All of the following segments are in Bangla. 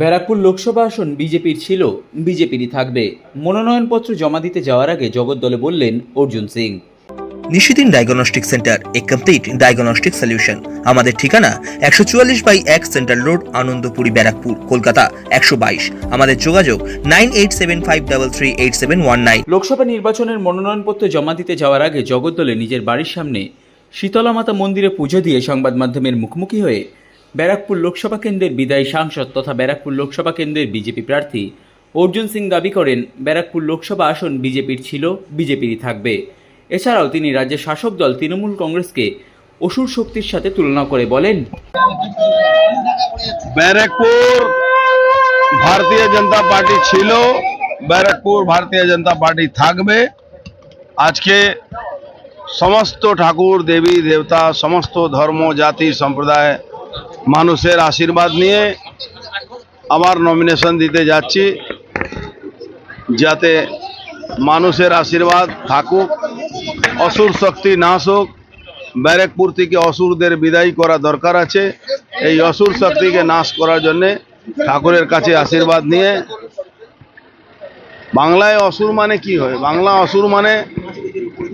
ব্যারাকপুর লোকসভা আসন বিজেপির ছিল বিজেপিরই থাকবে। মনোনয়নপত্র জমা দিতে যাওয়ার আগে জগদ্দলে বললেন অর্জুন সিং। নিশিদিন ডায়াগনস্টিক সেন্টার এ কমপ্লিট ডায়াগনস্টিক সলিউশন আমাদের ঠিকানা একশো চুয়াল্লিশ বাই এক সেন্ট্রাল রোড আনন্দপুরি ব্যারাকপুর কলকাতা একশো বাইশ। আমাদের যোগাযোগ nine eight seven five double three eight seven one nine. Lok Sabha নির্বাচনের মনোনয়নপত্র জমা দিতে যাওয়ার আগে জগদ্দলে নিজের বাড়ির সামনে শীতলা মাতা মন্দিরে পুজো দিয়ে সংবাদ মাধ্যমের মুখোমুখি হয়ে ব্যারাকপুর লোকসভা কেন্দ্রের বিদায়ী সাংসদ তথা ব্যারাকপুর লোকসভা কেন্দ্রের বিজেপি প্রার্থী অর্জুন সিং দাবি করেন, ব্যারাকপুর লোকসভা আসন বিজেপির ছিল, বিজেপিরই থাকবে। এছাড়াও তিনি রাজ্যের শাসক দল তৃণমূল কংগ্রেসকে অসুর শক্তির সাথে তুলনা করে বলেন, ব্যারাকপুর ভারতীয় জনতা পার্টি ছিল, ব্যারাকপুর ভারতীয় জনতা পার্টি থাকবে। আজকে সমস্ত ঠাকুর, দেবী, দেবতা, সমস্ত ধর্ম, জাতি, সম্প্রদায় মানুষের আশীর্বাদ নিয়ে আবার নমিনেশন দিতে যাচ্ছি, যাতে মানুষের আশীর্বাদ থাকুক, অসুর শক্তি নাশ হোক, ব্যারেকপুর থেকে অসুরদের বিদায় করা দরকার আছে। এই অসুর শক্তিকে নাশ করার জন্য ঠাকুরের কাছে আশীর্বাদ নিয়ে। বাংলায় অসুর মানে কি হয়? বাংলা অসুর মানে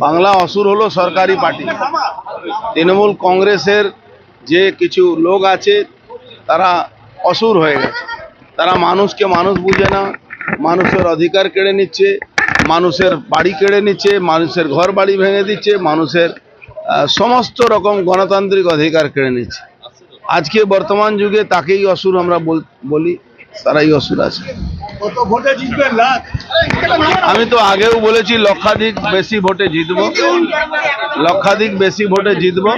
বাংলা অসুর হলো সরকারি পার্টি। তৃণমূল কংগ্রেসের যে কিছু লোক আছে তারা অসুর হয়ে গেছে। তারা মানুষকে মানুষ বুঝে না মানুষের অধিকার কেড়ে নিচ্ছে মানুষের বাড়ি কেড়ে নিচ্ছে মানুষের ঘর বাড়ি ভেঙে দিচ্ছে মানুষের সমস্ত রকম গণতান্ত্রিক অধিকার কেড়ে নিচ্ছে। আজকে বর্তমান যুগে তাকেই অসুর আমরা বল- বলি তারাই অসুর আছে। আমি তো আগেও বলেছি লক্ষাধিক বেশি ভোটে জিতবো। লক্ষাধিক বেশি ভোটে জিতবো।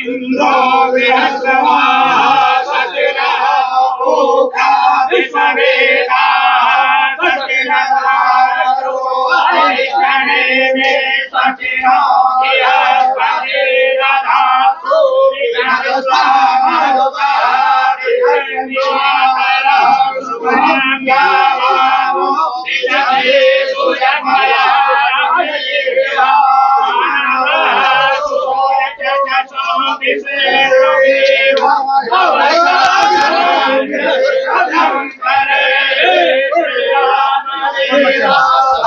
Glory as the one, as the one,